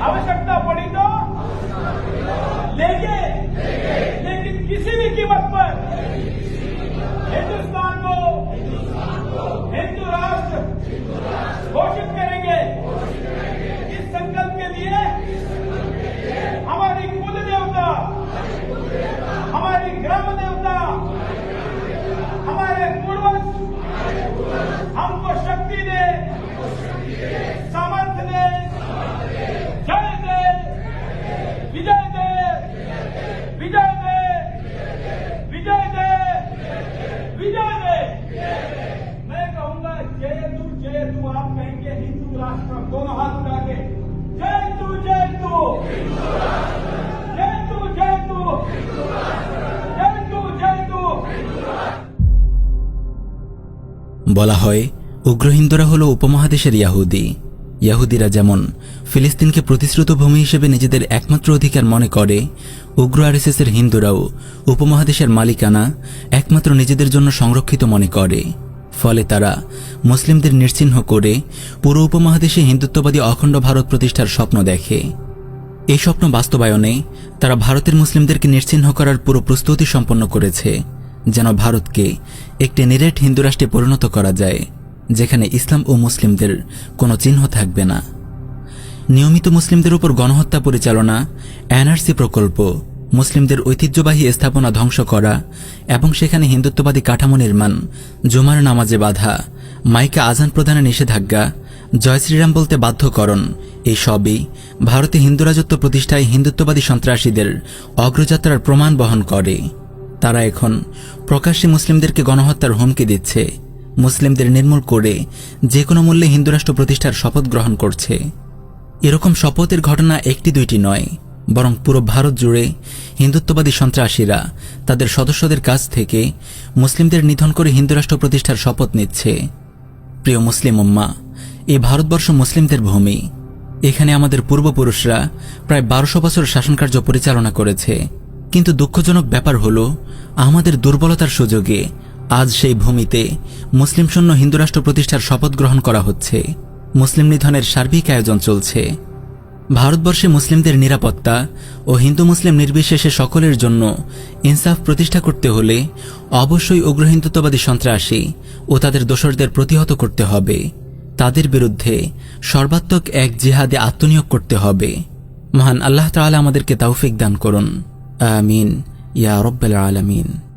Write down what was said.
આવશ્યકતા પડી તો લેંગે রাষ্ট্র যেহেতু যেহেতু বলা হয় উগ্র হিন্দুরা হল উপমহাদেশের ইয়াহুদি। ইয়াহুদিরা যেমন ফিলিস্তিনকে প্রতিশ্রুত ভূমি হিসেবে নিজেদের একমাত্র অধিকার মনে করে, উগ্র আরএসএসের হিন্দুরাও উপমহাদেশের মালিকানা একমাত্র নিজেদের জন্য সংরক্ষিত মনে করে। ফলে তারা মুসলিমদের নিশ্চিহ্ন করে পুরো উপমহাদেশে হিন্দুত্ববাদী অখণ্ড ভারত প্রতিষ্ঠার স্বপ্ন দেখে। এই স্বপ্ন বাস্তবায়নে তারা ভারতের মুসলিমদেরকে নিশ্চিহ্ন করার পুরো প্রস্তুতি সম্পন্ন করেছে, যেন ভারতকে একটি নিরেট হিন্দু রাষ্ট্রে পরিণত করা যায়, যেখানে ইসলাম ও মুসলিমদের কোনো চিহ্ন থাকবে না। নিয়মিত মুসলিমদের উপর গণহত্যা পরিচালনা, এনআরসি প্রকল্প মুসলিমদের ঐতিহ্যবাহী স্থাপনা ধ্বংস করা এবং সেখানে হিন্দুত্ববাদী কাঠামো নির্মাণ, জুমার নামাজে বাধা, মাইকে আজান প্রদানে নিষেধাজ্ঞা, জয় শ্রীরাম বলতে বাধ্যকরণ, এই সবই ভারতে হিন্দু রাজত্ব প্রতিষ্ঠায় হিন্দুত্ববাদী সন্ত্রাসীদের অগ্রযাত্রার প্রমাণ বহন করে। তারা এখন প্রকাশ্যে মুসলিমদেরকে গণহত্যার হুমকি দিচ্ছে, মুসলিমদের নির্মূল করে যে কোনো মূল্যে হিন্দু রাষ্ট্র প্রতিষ্ঠার শপথ গ্রহণ করছে। এরকম শপথের ঘটনা একটি দুইটি নয়। বরং পুরো ভারত জুড়ে হিন্দুত্ববাদী সন্ত্রাসীরা তাদের সদস্যদের কাছ থেকে মুসলিমদের নিধন করে হিন্দুরাষ্ট্র প্রতিষ্ঠার শপথ নিচ্ছে। প্রিয় মুসলিম উম্মা এই ভারতবর্ষ মুসলিমদের ভূমি। এখানে আমাদের পূর্বপুরুষরা প্রায় বারোশো বছর শাসনকার্য পরিচালনা করেছে। কিন্তু দুঃখজনক ব্যাপার হল, আমাদের দুর্বলতার সুযোগে আজ সেই ভূমিতে মুসলিম শূন্য হিন্দু রাষ্ট্র প্রতিষ্ঠার শপথ গ্রহণ করা হচ্ছে। মুসলিম নিধনের সার্বিক আয়োজন চলছে। ভারতবর্ষে মুসলিমদের নিরাপত্তা ও হিন্দু মুসলিম নির্বিশেষে সকলের জন্য ইনসাফ প্রতিষ্ঠা করতে হলে অবশ্যই উগ্র হিন্দুত্ববাদী সন্ত্রাসী ও তাদের দোসরদের প্রতিহত করতে হবে। তাদের বিরুদ্ধে সর্বাত্মক এক জিহাদে আত্মনিয়োগ করতে হবে। মহান আল্লাহ তাআলা আমাদেরকে তাওফিক দান করুন। আমিন। ইয়া রব্বাল আলামিন।